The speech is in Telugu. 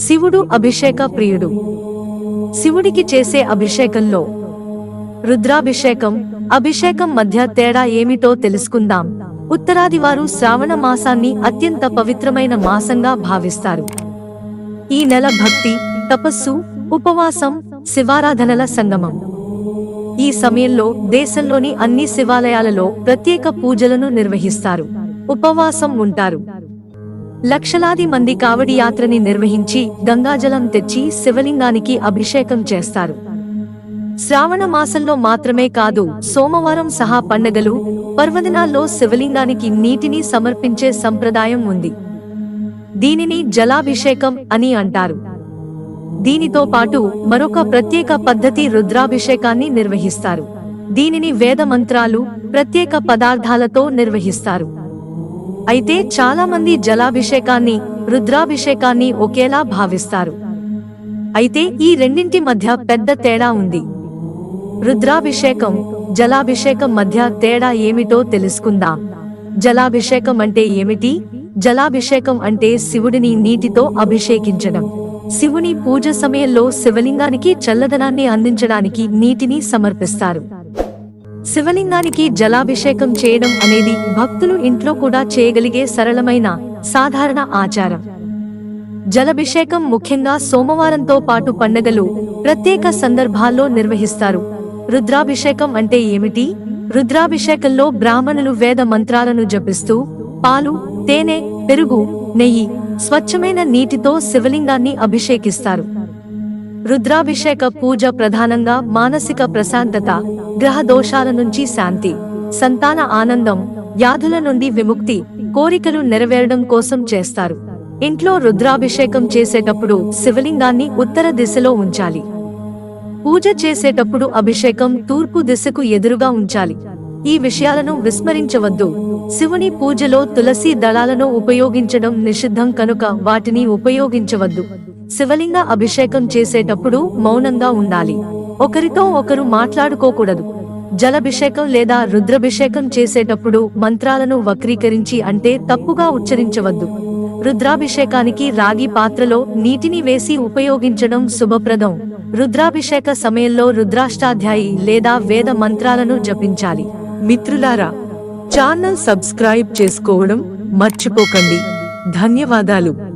శివుడు అభిషేక ప్రియుడు. శివుడికి చేసే అభిషేకంలో రుద్రాభిషేకం అభిషేకం మధ్య తేడా ఏమిటో తెలుసుకుందాం. ఉత్తరాదివారు శ్రావణ మాసాన్ని అత్యంత పవిత్రమైన మాసంగా భావిస్తారు. ఈ నెల భక్తి తపస్సు ఉపవాసం శివారాధనల సంగమం. ఈ సమయంలో దేశంలోని అన్ని శివాలయాలలో ప్రత్యేక పూజలను నిర్వహిస్తారు. ఉపవాసం ఉంటారు. లక్షలాది మంది కావడి యాత్రని నిర్వహించి గంగాజలం తెచ్చి శివలింగానికి అభిషేకం చేస్తారు. శ్రావణ మాసంలో మాత్రమే కాదు సోమవారం సహా పండగలు పర్వదినాల్లో శివలింగానికి నీటిని సమర్పించే సంప్రదాయం ఉంది. దీనిని జలాభిషేకం అని అంటారు. దీనితో పాటు మరొక ప్రత్యేక పద్ధతి రుద్రాభిషేకాన్ని నిర్వహిస్తారు. దీనిని వేద మంత్రాలు ప్రత్యేక పదార్థాలతో నిర్వహిస్తారు. అయితే చాలా మంది జలాభిషేకాన్ని రుద్రాభిషేకాన్ని ఒకేలా భావిస్తారు. అయితే ఈ రెండింటి మధ్య పెద్ద తేడా ఉంది. రుద్రాభిషేకం జలాభిషేకం మధ్య తేడా ఏమిటో తెలుసుకుందాం. జలాభిషేకం అంటే ఏమిటి? జలాభిషేకం అంటే శివుడిని నీటితో అభిషేకించడం. శివుని పూజ సమయంలో శివలింగానికి చల్లదనాన్ని అందించడానికి నీటిని సమర్పిస్తారు. శివలింగానికి జలాభిషేకం చేయడం అనేది భక్తులు ఇంట్లో కూడా చేయగలిగే సరళమైన సాధారణ ఆచారం. జలభిషేకం ముఖ్యంగా సోమవారంతో పాటు పండగలు ప్రత్యేక సందర్భాల్లో నిర్వహిస్తారు. రుద్రాభిషేకం అంటే ఏమిటి? రుద్రాభిషేకంలో బ్రాహ్మణులు వేద మంత్రాలను జపిస్తూ పాలు తేనె పెరుగు నెయ్యి స్వచ్ఛమైన నీటితో శివలింగాన్ని అభిషేకిస్తారు. రుద్రాభిషేక పూజ ప్రధానంగా మానసిక ప్రశాంతత గ్రహ దోషాల నుంచి శాంతి సంతాన ఆనందం వ్యాధుల నుండి విముక్తి కోరికలు నెరవేరడం కోసం చేస్తారు. ఇంట్లో రుద్రాభిషేకం చేసేటప్పుడు శివలింగాన్ని ఉత్తర దిశలో ఉంచాలి. పూజ చేసేటప్పుడు అభిషేకం తూర్పు దిశకు ఎదురుగా ఉంచాలి. ఈ విషయాలను విస్మరించవద్దు. శివుని పూజలో తులసి దళాలను ఉపయోగించడం నిషిద్ధం కనుక వాటిని ఉపయోగించవద్దు. శివలింగ అభిషేకం చేసేటప్పుడు మౌనంగా ఉండాలి. ఒకరితో ఒకరు మాట్లాడుకోకూడదు. జలభిషేకం లేదా రుద్రాభిషేకం చేసేటప్పుడు మంత్రాలను వక్రీకరించి అంటే తప్పుగా ఉచ్చరించవద్దు. రుద్రాభిషేకానికి రాగి పాత్రలో నీటిని వేసి ఉపయోగించడం శుభప్రదం. రుద్రాభిషేక సమయంలో రుద్రాష్టాధ్యాయి లేదా వేద మంత్రాలను జపించాలి. మిత్రులారా ఛానల్ సబ్స్క్రైబ్ చేసుకోవడం మర్చిపోకండి. ధన్యవాదాలు.